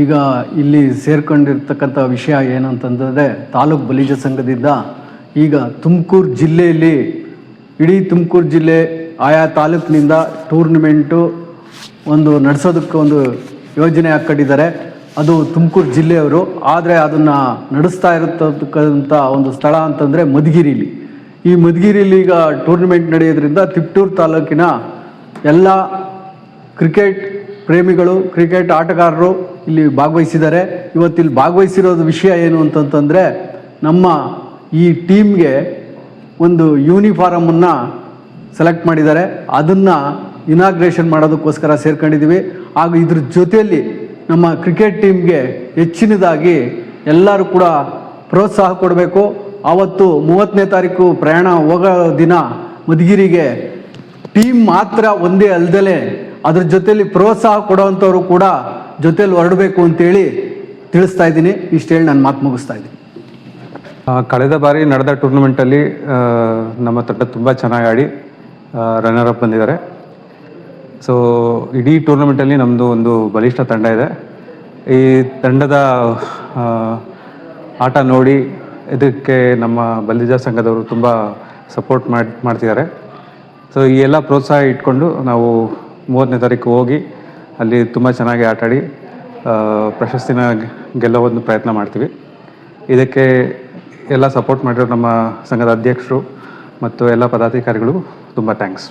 ಈಗ ಇಲ್ಲಿ ಸೇರ್ಕೊಂಡಿರ್ತಕ್ಕಂಥ ವಿಷಯ ಏನಂತಂದರೆ ತಾಲೂಕು ಬಲಿಜ ಸಂಘದಿಂದ ಈಗ ತುಮಕೂರು ಜಿಲ್ಲೆಯಲ್ಲಿ, ಇಡೀ ತುಮಕೂರು ಜಿಲ್ಲೆ ಆಯಾ ತಾಲೂಕಿನಿಂದ ಟೂರ್ನಮೆಂಟು ಒಂದು ನಡೆಸೋದಕ್ಕೆ ಒಂದು ಯೋಜನೆ ಹಾಕ್ಕೊಂಡಿದ್ದಾರೆ. ಅದು ತುಮಕೂರು ಜಿಲ್ಲೆಯವರು. ಆದರೆ ಅದನ್ನು ನಡೆಸ್ತಾ ಇರತಕ್ಕಂಥ ಒಂದು ಸ್ಥಳ ಅಂತಂದರೆ ಮಧುಗಿರಿಲಿ. ಈ ಮಧುಗಿರಿಲಿ ಈಗ ಟೂರ್ನಮೆಂಟ್ ನಡೆಯೋದ್ರಿಂದ ತಿಪ್ಟೂರು ತಾಲೂಕಿನ ಎಲ್ಲ ಕ್ರಿಕೆಟ್ ಪ್ರೇಮಿಗಳು, ಕ್ರಿಕೆಟ್ ಆಟಗಾರರು ಇಲ್ಲಿ ಭಾಗವಹಿಸಿದ್ದಾರೆ. ಇವತ್ತಿಲ್ಲಿ ಭಾಗವಹಿಸಿರೋದು ವಿಷಯ ಏನು ಅಂತಂತಂದರೆ, ನಮ್ಮ ಈ ಟೀಮ್ಗೆ ಒಂದು ಯೂನಿಫಾರಮನ್ನು ಸೆಲೆಕ್ಟ್ ಮಾಡಿದ್ದಾರೆ. ಅದನ್ನು ಇನಾಗ್ರೇಷನ್ ಮಾಡೋದಕ್ಕೋಸ್ಕರ ಸೇರ್ಕೊಂಡಿದ್ದೀವಿ. ಹಾಗೂ ಇದ್ರ ಜೊತೆಯಲ್ಲಿ ನಮ್ಮ ಕ್ರಿಕೆಟ್ ಟೀಮ್ಗೆ ಹೆಚ್ಚಿನದಾಗಿ ಎಲ್ಲರೂ ಕೂಡ ಪ್ರೋತ್ಸಾಹ ಕೊಡಬೇಕು. ಆವತ್ತು ಮೂವತ್ತನೇ ತಾರೀಕು ಪ್ರಯಾಣ ಹೋಗೋ ದಿನ ಮಧುಗಿರಿಗೆ ಟೀಮ್ ಮಾತ್ರ ಒಂದೇ ಅಲ್ದಲೆ ಅದ್ರ ಜೊತೆಯಲ್ಲಿ ಪ್ರೋತ್ಸಾಹ ಕೊಡೋವಂಥವ್ರು ಕೂಡ ಜೊತೆಲಿ ಹೊರಡಬೇಕು ಅಂತೇಳಿ ತಿಳಿಸ್ತಾ ಇದ್ದೀನಿ. ಇಷ್ಟು ಹೇಳಿ ನಾನು ಮಾತು ಮುಗಿಸ್ತಾ ಇದ್ದೀನಿ. ಕಳೆದ ಬಾರಿ ನಡೆದ ಟೂರ್ನಮೆಂಟಲ್ಲಿ ನಮ್ಮ ತಂಡ ತುಂಬ ಚೆನ್ನಾಗಿ ಆಡಿ ರನ್ನರ್ ಅಪ್ ಬಂದಿದ್ದಾರೆ. ಸೊ ಇಡೀ ಟೂರ್ನಮೆಂಟಲ್ಲಿ ನಮ್ಮದು ಒಂದು ಬಲಿಷ್ಠ ತಂಡ ಇದೆ. ಈ ತಂಡದ ಆಟ ನೋಡಿ ಇದಕ್ಕೆ ನಮ್ಮ ಬಲಿಜ ಸಂಘದವರು ತುಂಬ ಸಪೋರ್ಟ್ ಮಾಡಿ, ಮಾಡ್ತಿದ್ದಾರೆ. ಸೊ ಈ ಎಲ್ಲ ಪ್ರೋತ್ಸಾಹ ಇಟ್ಕೊಂಡು ನಾವು ಮೂವತ್ತನೇ ತಾರೀಕು ಹೋಗಿ ಅಲ್ಲಿ ತುಂಬ ಚೆನ್ನಾಗಿ ಆಟಾಡಿ ಪ್ರಶಸ್ತಿನ ಗೆಲ್ಲೋ ಒಂದು ಪ್ರಯತ್ನ ಮಾಡ್ತೀವಿ. ಇದಕ್ಕೆ ಎಲ್ಲ ಸಪೋರ್ಟ್ ಮಾಡಿರೋ ನಮ್ಮ ಸಂಘದ ಅಧ್ಯಕ್ಷರು ಮತ್ತು ಎಲ್ಲ ಪದಾಧಿಕಾರಿಗಳಿಗೂ ತುಂಬ ಥ್ಯಾಂಕ್ಸ್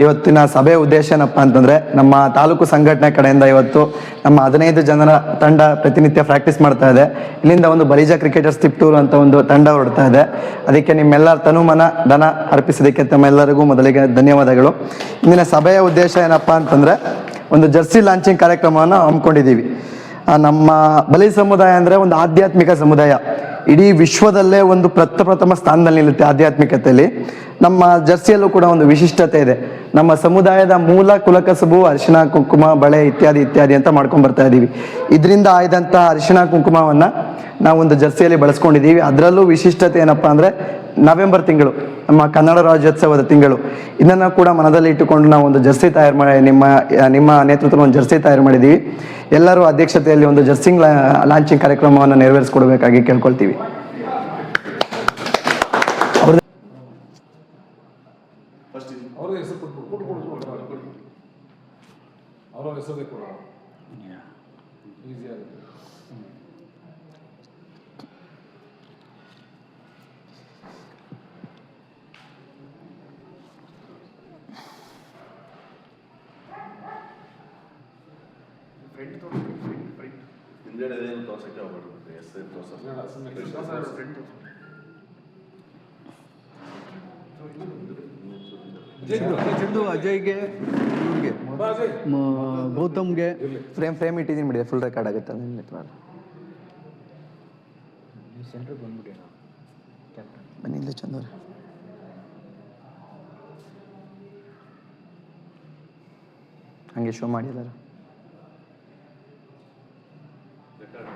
ಇವತ್ತಿನ ಸಭೆ ಉದ್ದೇಶ ಏನಪ್ಪ ಅಂತಂದ್ರೆ ನಮ್ಮ ತಾಲೂಕು ಸಂಘಟನೆ ಕಡೆಯಿಂದ ಇವತ್ತು ನಮ್ಮ ಹದಿನೈದು ಜನರ ತಂಡ ಪ್ರತಿನಿತ್ಯ ಪ್ರಾಕ್ಟೀಸ್ ಮಾಡ್ತಾ ಇದೆ. ಇಲ್ಲಿಂದ ಒಂದು ಬಲಿಜ ಕ್ರಿಕೆಟರ್ಸ್ ತಿಪ್ಟೂರು ಅಂತ ಒಂದು ತಂಡ ಹೊರಡ್ತಾ ಇದೆ. ಅದಕ್ಕೆ ನಿಮ್ಮೆಲ್ಲರ ತನುಮನ ಧನ ಅರ್ಪಿಸೋದಕ್ಕೆ ತಮ್ಮೆಲ್ಲರಿಗೂ ಮೊದಲಿಗೆ ಧನ್ಯವಾದಗಳು. ಇಂದಿನ ಸಭೆಯ ಉದ್ದೇಶ ಏನಪ್ಪ ಅಂತಂದ್ರೆ ಒಂದು ಜರ್ಸಿ ಲಾಂಚಿಂಗ್ ಕಾರ್ಯಕ್ರಮವನ್ನು ಹಮ್ಮಿಕೊಂಡಿದ್ದೀವಿ. ನಮ್ಮ ಬಲಿ ಸಮುದಾಯ ಅಂದ್ರೆ ಒಂದು ಆಧ್ಯಾತ್ಮಿಕ ಸಮುದಾಯ. ಇಡೀ ವಿಶ್ವದಲ್ಲೇ ಒಂದು ಪ್ರಥಮ ಸ್ಥಾನದಲ್ಲಿ ನಿಲ್ಲುತ್ತೆ ಆಧ್ಯಾತ್ಮಿಕತೆಯಲ್ಲಿ. ನಮ್ಮ ಜರ್ಸಿಯಲ್ಲೂ ಕೂಡ ಒಂದು ವಿಶಿಷ್ಟತೆ ಇದೆ. ನಮ್ಮ ಸಮುದಾಯದ ಮೂಲ ಕುಲಕಸಬು ಅರಿಶಿಣ ಕುಂಕುಮ, ಬಳೆ ಇತ್ಯಾದಿ ಇತ್ಯಾದಿ ಅಂತ ಮಾಡ್ಕೊಂಡು ಬರ್ತಾ ಇದೀವಿ. ಇದರಿಂದ ಆಯ್ದಂತಹ ಅರಿಶಿಣ ಕುಂಕುಮವನ್ನ ನಾವು ಒಂದು ಜರ್ಸಿಯಲ್ಲಿ ಬಳಸ್ಕೊಂಡಿದ್ದೀವಿ ಅದರಲ್ಲೂ ವಿಶಿಷ್ಟತೆ ಏನಪ್ಪಾ ಅಂದ್ರೆ ನವೆಂಬರ್ ತಿಂಗಳು ನಮ್ಮ ಕನ್ನಡ ರಾಜ್ಯೋತ್ಸವದ ತಿಂಗಳು. ಇದನ್ನ ಕೂಡ ಮನದಲ್ಲಿ ಇಟ್ಟುಕೊಂಡು ನಾವು ಒಂದು ಜರ್ಸಿ ತಯಾರು ಮಾಡಿ ನಿಮ್ಮ ನಿಮ್ಮ ನೇತೃತ್ವದಲ್ಲಿ ಒಂದು ಜರ್ಸಿ ತಯಾರು ಮಾಡಿದ್ದೀವಿ. ಎಲ್ಲರೂ ಅಧ್ಯಕ್ಷತೆಯಲ್ಲಿ ಒಂದು ಜರ್ಸಿಂಗ್ ಲಾಂಚಿಂಗ್ ಕಾರ್ಯಕ್ರಮವನ್ನು ನೆರವೇರಿಸಿಕೊಡಬೇಕಾಗಿ ಕೇಳ್ಕೊಳ್ತೀವಿ. ಹಿಂದ್ಗಡೆ ಏನು ತೋರ್ಸಕ್ಕೆ ಹೋಗ್ಬಾರ್ದು ಹೆಸರು ತೋರ್ಸ. ಚಂದು ಅಜಯ್ಗೆ ಇವ್ರಿಗೆ ಗೌತಮ್ಗೆ ಫ್ರೇಮ್ ಫ್ರೇಮ್ ಇಟ್ಟಿದ್ದೀನಿ ಬಿಡಿ ಫುಲ್ ರೆಕಾರ್ಡ್ ಆಗುತ್ತೆ ಅದನ್ನ ಮಿತ್ರ ಬಂದ್ಬಿಡಿ ಬನ್ನಿ ಇಲ್ಲಿ ಚಂದವ್ರೆ. ಹಂಗೆ ಶೋ ಮಾಡಿ ಎಲ್ಲರೂ. Doug.